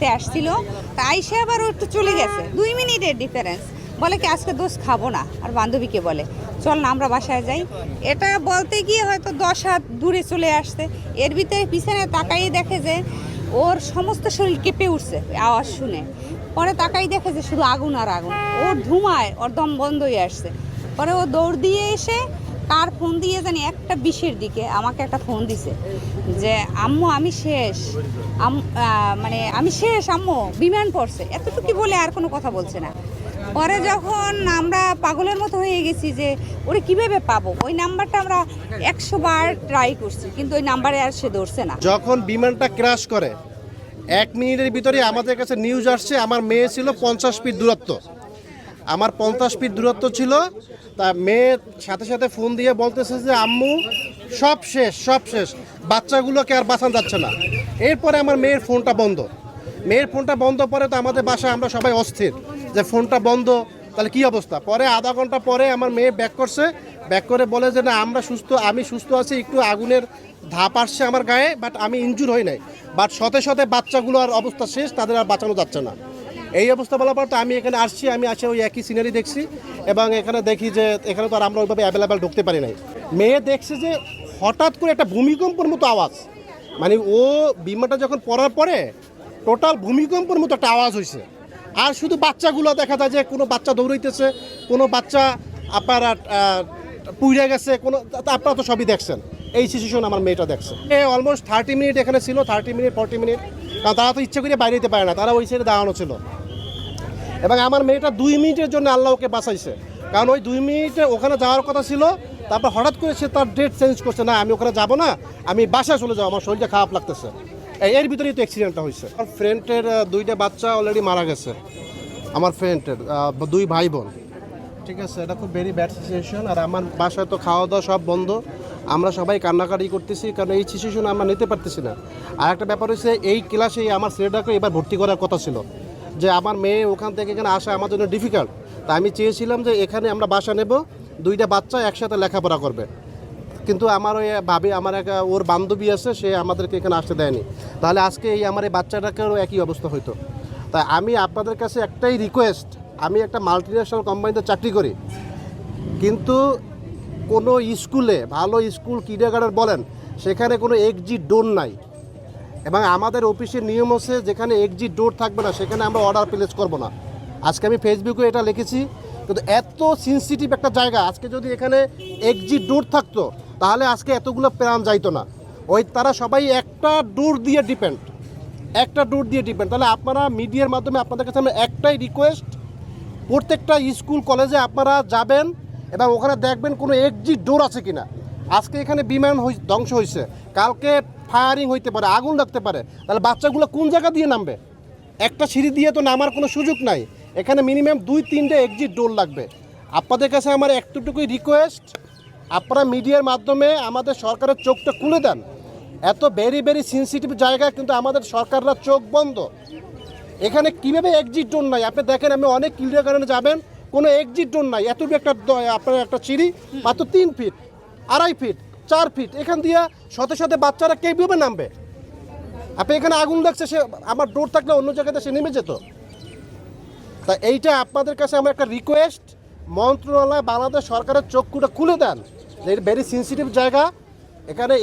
তে আসছিল তাই সে আবার একটু চলে গেছে। দুই মিনিটের ডিফারেন্স বলে কি, আজকে দোষ খাব না। আর বান্ধবীকে বলে, চল না, আমরা বাসায় যাই। এটা বলতে গিয়ে হয়তো দশ হাত দূরে চলে আসছে। এর ভিতরে পিছনে তাকাই দেখে যে ওর সমস্ত শরীর কেঁপে উঠছে আওয়াজ শুনে। পরে তাকাই দেখে যে শুধু আগুন আর আগুন। ওর ধুমায়, ওর দম বন্ধ হয়ে আসছে। পরে ও দৌড় দিয়ে এসে কার ফোন দিয়ে জানি একটা বিশের দিকে আমাকে একটা ফোন দিছে যে, আম্মু, আমি শেষ। মানে আমি শেষ, আম্মু, বিমান পড়ছে। এতটুকু বলে আর কোনো কথা বলছে না। পরে যখন আমরা পাগলের মতো হয়ে গেছি যে, ওরে কীভাবে পাবো? ওই নাম্বারটা আমরা একশো বার ট্রাই করছি, কিন্তু ওই নাম্বারে আর সে ধরছে না। যখন বিমানটা ক্র্যাশ করে, এক মিনিটের ভিতরে আমাদের কাছে নিউজ আসছে, আমার মেয়ে ছিল পঞ্চাশ ফিট দূরত্ব। আমার পঞ্চাশ ফিট দূরত্ব ছিল। তা মেয়ের সাথে সাথে ফোন দিয়ে বলতেছে যে, আম্মু, সব শেষ সব শেষ। বাচ্চাগুলোকে আর বাঁচানো যাচ্ছে না। এরপরে আমার মেয়ের ফোনটা বন্ধ। মেয়ের ফোনটা বন্ধ পরে তো আমাদের বাসায় আমরা সবাই অস্থির। যে ফোনটা বন্ধ, তাহলে কি অবস্থা? পরে আধা ঘণ্টা পরে আমার মেয়ে ব্যাক করছে। ব্যাক করে বলে যে, না, আমরা সুস্থ, আমি সুস্থ আছি, একটু আগুনের ধাপ আসছে আমার গায়ে বাট আমি ইনজুর হই নাই। বাট শতে শতে বাচ্চাগুলোর অবস্থা শেষ, তাদের আর বাঁচানো যাচ্ছে না। এই অবস্থা বলার পর তো আমি এখানে আসছি, আমি আসে ওই একই সিনারি দেখছি এবং এখানে দেখি যে এখানে তো আর আমরা ওইভাবে অ্যাভেলেবেল ঢুকতে পারি নাই। মেয়ে দেখছে যে হঠাৎ করে একটা ভূমিকম্পের মতো আওয়াজ। মানে ও বিমাটা যখন পড়ার পরে টোটাল ভূমিকম্পের মতো একটা আওয়াজ হয়েছে আর শুধু বাচ্চাগুলো দেখা যায় যে কোনো বাচ্চা দৌড়াইতেছে, কোনো বাচ্চা আপনার পুড়ে গেছে, কোনো, আপনারা তো সবই দেখছেন। এই সিচুয়েশন আমার মেয়েটা দেখছে। এ অলমোস্ট থার্টি মিনিট এখানে ছিল থার্টি মিনিট ফর্টি মিনিট কারণ তারা তো ইচ্ছে করে বাইরে যেতে পারে না, তারা ওই সাইডে দাঁড়ানো ছিল। এবং আমার মেয়েটা দুই মিনিটের জন্য আল্লাহ ওকে বাঁচাইছে। কারণ ওই দুই মিনিটে ওখানে যাওয়ার কথা ছিল, তারপর হঠাৎ করে সে তার ডেট চেঞ্জ করছে, না, আমি ওখানে যাব না, আমি বাসায় চলে যাব, আমার শরীরটা খারাপ লাগতেছে। এর ভিতরেই তো অ্যাক্সিডেন্টটা হয়েছে। আমার ফ্রেন্ডের দুইটা বাচ্চা অলরেডি মারা গেছে। আমার ফ্রেন্ডের দুই ভাই বোন ঠিক আছে, এটা খুব ভেরি ব্যাড সিচুয়েশন আর আমার বাসায় তো খাওয়া দাওয়া সব বন্ধ। আমরা সবাই কান্নাকাটি করতেছি, কারণ এই সিচুয়েশন আমরা নিতে পারতেছি না। আর একটা ব্যাপার হচ্ছে এই ক্লাসে আমার ছেলেটাকে এবার ভর্তি করার কথা ছিল। যে আমার মেয়ে ওখান থেকে এখানে আসা আমার জন্য ডিফিকাল্ট তা আমি চেয়েছিলাম যে এখানে আমরা বাসা নেব, দুইটা বাচ্চা একসাথে লেখাপড়া করবে। কিন্তু আমার ওই ভাবি, আমার এক, ওর বান্ধবী আছে, সে আমাদেরকে এখানে আসতে দেয়নি। তাহলে আজকে এই আমার এই বাচ্চাটাকেও একই অবস্থা হইতো। তাই আমি আপনাদের কাছে একটাই রিকোয়েস্ট আমি একটা মাল্টিন্যাশনাল কোম্পানিতে চাকরি করি। কিন্তু কোনো স্কুলে, ভালো স্কুল কিডারগার্ডেন বলেন, সেখানে কোনো এক্সিট ডোন নাই। এবং আমাদের অফিসের নিয়ম হচ্ছে যেখানে এক্সিট ডোর থাকবে না, সেখানে আমরা অর্ডার প্লেস করব না। আজকে আমি ফেসবুকে এটা লিখেছি, কিন্তু এত সেন্সিটিভ একটা জায়গা, আজকে যদি এখানে এক্সিট ডোর থাকতো, তাহলে আজকে এতগুলো প্রাণ যাইতো না। ওই তারা সবাই একটা ডোর দিয়ে ডিপেন্ড একটা ডোর দিয়ে ডিপেন্ড তাহলে আপনারা মিডিয়ার মাধ্যমে আপনাদের কাছে আমি একটাই রিকোয়েস্ট প্রত্যেকটা স্কুল কলেজে আপনারা যাবেন এবং ওখানে দেখবেন কোনো এক্সিট ডোর আছে কিনা। আজকে এখানে বিমান ধ্বংস হয়েছে কালকে ফায়ারিং হইতে পারে, আগুন লাগতে পারে, তাহলে বাচ্চাগুলো কোন জায়গা দিয়ে নামবে? একটা সিঁড়ি দিয়ে তো নামার কোনো সুযোগ নাই। এখানে মিনিমাম দুই, তিনটে এক্সিট ডোর লাগবে। আপনাদের কাছে আমার একটুটুকুই রিকোয়েস্ট আপনারা মিডিয়ার মাধ্যমে আমাদের সরকারের চোখটা খুলে দেন। এত ভেরি ভেরি সেন্সিটিভ জায়গা কিন্তু আমাদের সরকাররা চোখ বন্ধ। এখানে কীভাবে এক্সিট ডোর নাই? আপনি দেখেন, আমি অনেক ক্লিয়ার কারণে যাবেন, কোনো এক্সিট ডোর নাই। এত একটা আপনার একটা সিঁড়ি, মাত্র তিন ফিট আড়াই ফিট চার ফিট এখান দিয়ে সাথে সাথে বাচ্চারা কীভাবে নামবে? আপনি এখানে আগুন লাগছে, সে আমার ডোর থাকলে অন্য জায়গাতে সে নেমে যেত। তা এইটা আপনাদের কাছে আমার একটা রিকোয়েস্ট মন্ত্রণালয়, বাংলাদেশ সরকারের চোখকুটা খুলে দেন। যে ভেরি সেন্সিটিভ জায়গা। এখানে